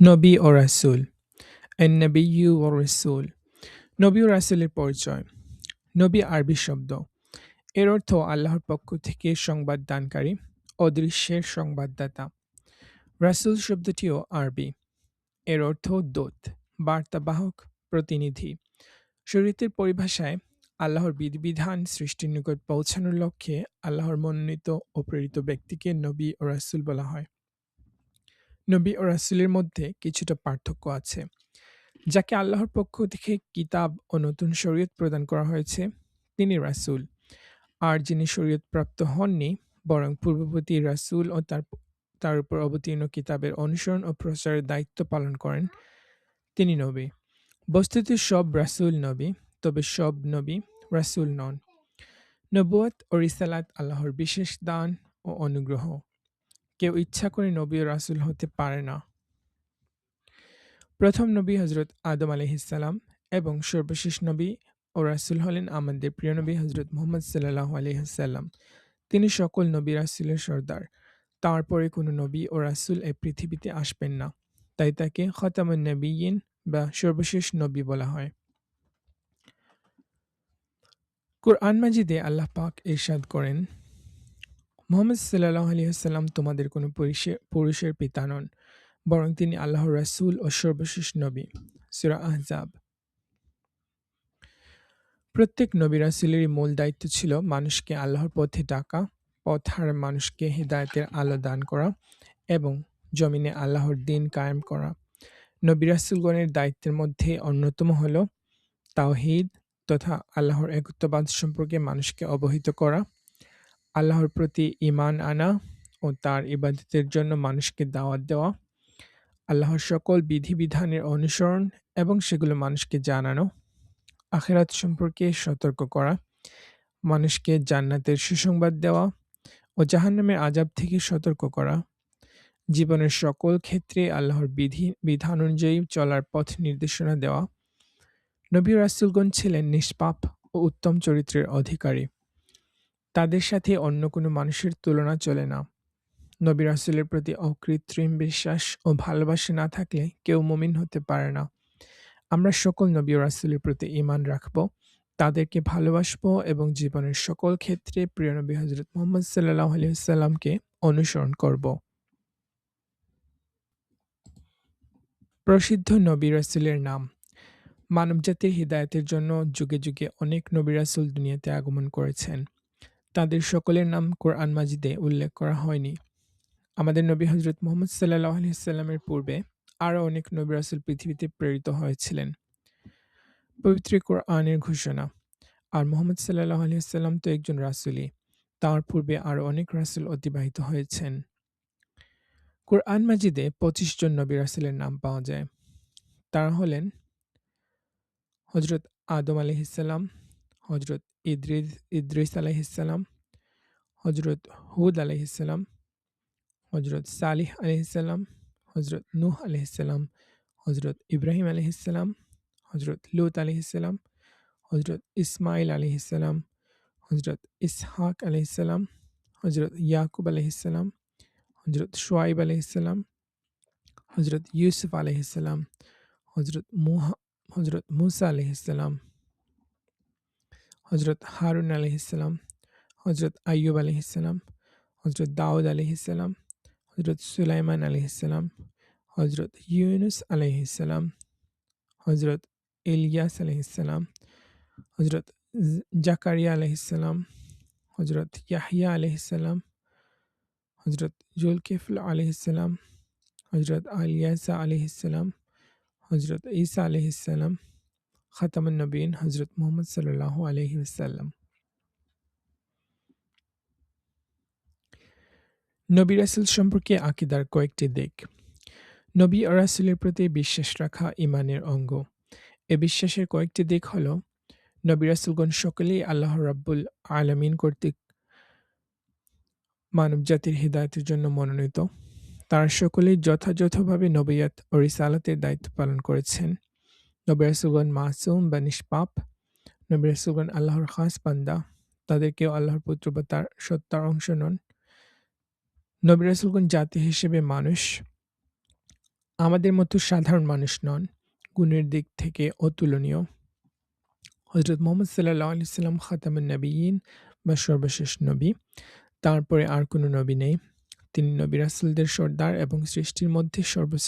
নবী ও রাসূল আন-নাবিয়্যু ওয়া রাসূল নবী ও রাসূলের পরিচয়. নবী আরবি শব্দ. এর অর্থ আল্লাহর পক্ষ থেকে সংবাদ দানকারী, অদৃশ্যের সংবাদদাতা. রাসূল শব্দটিও আরবি এর অর্থ দোত, বার্তাবাহক, প্রতিনিধি. শরীয়তের পরিভাষায় আল্লাহর বিধিবিধান সৃষ্টির নিকট পৌঁছানোর লক্ষ্যে আল্লাহর মনোনীত ও প্রেরিত ব্যক্তিকে নবী ও রাসুল বলা হয়। নবী ও রাসূলের মধ্যে কিছুটা পার্থক্য আছে। যাকে আল্লাহর পক্ষ থেকে কিতাব ও নতুন শরীয়ত প্রদান করা হয়েছে, তিনি রাসূল। আর যিনি শরীয়ত প্রাপ্ত হননি, বরং পূর্ববর্তী রাসূল ও তার তার উপর অবতীর্ণ কিতাবের অনুসরণ ও প্রচারের দায়িত্ব পালন করেন, তিনি নবী। বস্তুত সব রাসূল নবী, তবে সব নবী রাসূল নন। নবুয়ত ও রিসালাত আল্লাহর বিশেষ দান ও অনুগ্রহ। কেউ ইচ্ছা করে নবী ও রাসূল হতে পারে না। প্রথম নবী হজরত আদম আলাইহিসসালাম এবং সর্বশেষ নবী ও রাসুল হলেন আমাদের প্রিয় নবী হজরত মোহাম্মদ সাল্লাল্লাহু আলাইহি ওয়াসাল্লাম। তিনি সকল নবী রাসুলের সর্দার। তারপরে কোনো নবী ও রাসুল এই পৃথিবীতে আসবেন না। তাই তাকে খতামুন নবিয়্যিন বা সর্বশেষ নবী বলা হয়। কুরআন মাজিদে আল্লাহ পাক ইরশাদ করেন মোহাম্মদ সাল্লাল্লাহু আলাইহি ওয়াসাল্লাম তোমাদের কোনো পুরুষের পিতা নন, বরং তিনি আল্লাহর রাসূল ও সর্বশেষ নবী। সুরা আহজাব। প্রত্যেক নবী রাসুলেরই মূল দায়িত্ব ছিল মানুষকে আল্লাহর পথে ডাকা, পথ হারা মানুষকে হেদায়েতের আলো দান করা এবং জমিনে আল্লাহর দিন কায়েম করা। নবী রাসূলগণের দায়িত্বের মধ্যে অন্যতম হল তাওহিদ তথা আল্লাহর একত্ববাদ সম্পর্কে মানুষকে অবহিত করা। আল্লাহর প্রতি ঈমান আনা ও তার ইবাদতের জন্য মানুষকে দাওয়াত দেওয়া, আল্লাহর সকল বিধিবিধানের অনুসরণ এবং সেগুলো মানুষকে জানানো, আখেরাত সম্পর্কে সতর্ক করা, মানুষকে জান্নাতের সুসংবাদ দেওয়া ও জাহান্নামের আজাব থেকে সতর্ক করা, জীবনের সকল ক্ষেত্রে আল্লাহর বিধি বিধান অনুযায়ী চলার পথ নির্দেশনা দেওয়া। নবী রাসূলগণ ছিলেন নিষ্পাপ ও উত্তম চরিত্রের অধিকারী। তাদের সাথে অন্য কোনো মানুষের তুলনা চলে না। নবী রাসূলের প্রতি অকৃত্রিম বিশ্বাস ও ভালোবাসা না থাকলে কেউ মুমিন হতে পারে না। আমরা সকল নবী রাসূলের প্রতি ঈমান রাখব, তাদেরকে ভালোবাসব এবং জীবনের সকল ক্ষেত্রে প্রিয় নবী হযরত মুহাম্মদ সাল্লাল্লাহু আলাইহি ওয়াসাল্লামকে অনুসরণ করব। প্রসিদ্ধ নবী রাসুলের নাম মানবজাতির হিদায়াতের জন্য যুগে যুগে অনেক নবী রাসূল দুনিয়াতে আগমন করেছেন। তাদের সকলের নাম কোরআন মাজিদে উল্লেখ করা হয়নি। আমাদের নবী হজরত মোহাম্মদ সাল্লাহ আলহিসাল্লামের পূর্বে আরও অনেক নবী রাসুল পৃথিবীতে প্রেরিত হয়েছিলেন। পবিত্র কোরআনের ঘোষণা। আর মোহাম্মদ সাল্লাহ আলহিসাল্লাম তো একজন রাসুলই। তার পূর্বে আরও অনেক রাসুল অতিবাহিত হয়েছেন। কোরআন মাজিদে পঁচিশ জন নবী রাসুলের নাম পাওয়া যায়। তারা হলেন হজরত আদম আলহিসাল্লাম हज़रत इद्रिस अलैहिस्सलाम हज़रत हूद अलैहिस्सलाम हज़रत सालिह अलैहिस्सलाम हज़रत नूह अलैहिस्सलाम हज़रत इब्राहिम अलैहिस्सलाम हज़रत लूत अलैहिस्सलाम हज़रत इस्माइल अलैहिस्सलाम हज़रत इसहाक अलैहिस्सलाम हज़रत याकूब अलैहिस्सलाम हज़रत शुआइब अलैहिस्सलाम हज़रत यूसुफ़ अलैहिस्सलाम हज़रत हज़रत मूसा अलैहिस्सलाम হজরত হারুন আলহিসাম হজরত আইয়ুব আলহিসাম হজরত দাউদ আলহিসাম হজরত সুলাইমান আলহিসাম হজরত ইউনুস আলহিসাম হজরত ইলিয়াস আলহিসাম হজরত জাকারিয়া আলহিসাম হজরত ইয়াহিয়া আলহিসাম হজরত জুলকিফল আলহিসাম হজরত আলিয়াসা আলহিসাম হজরত ঈসা আলহিসাম খাতামুন নবীন হজরত মোহাম্মদ সাল্লাহ আলহি ওসাল্লাম নবী রাসুল সম্পর্কে আকিদার কয়েকটি দিক। নবী ও রাসুলের প্রতি বিশ্বাস রাখা ইমানের অঙ্গ। এ বিশ্বাসের কয়েকটি দিক হল, নবী রাসুলগণ সকলেই আল্লাহ রাব্বুল আলমিন কর্তৃক মানব জাতির হৃদায়তের জন্য মনোনীত। তারা সকলেই যথাযথভাবে নবীয়াত ও রিসালাতের দায়িত্ব পালন করেছেন। নবী রাসূলগণ মাসুম বা নিষ্পাপ নবী রাসূলগণ আল্লাহর খাস বান্দা, তাদেরকেও আল্লাহর পুত্র বা তার সত্তার অংশ নন নবী রাসূলগণ জাতি হিসেবে মানুষ, আমাদের মতো সাধারণ মানুষ নন। গুণের দিক থেকে অতুলনীয়। হযরত মোহাম্মদ সাল্লাল্লাহু আলাইহি সাল্লাম খাতামুন নবিয়্যিন বা সর্বশেষ নবী। তারপরে আর কোনো নবী নেই। তিনি নবী রাসূলদের সর্দার এবং সৃষ্টির মধ্যে সর্বশ্রেষ্ঠ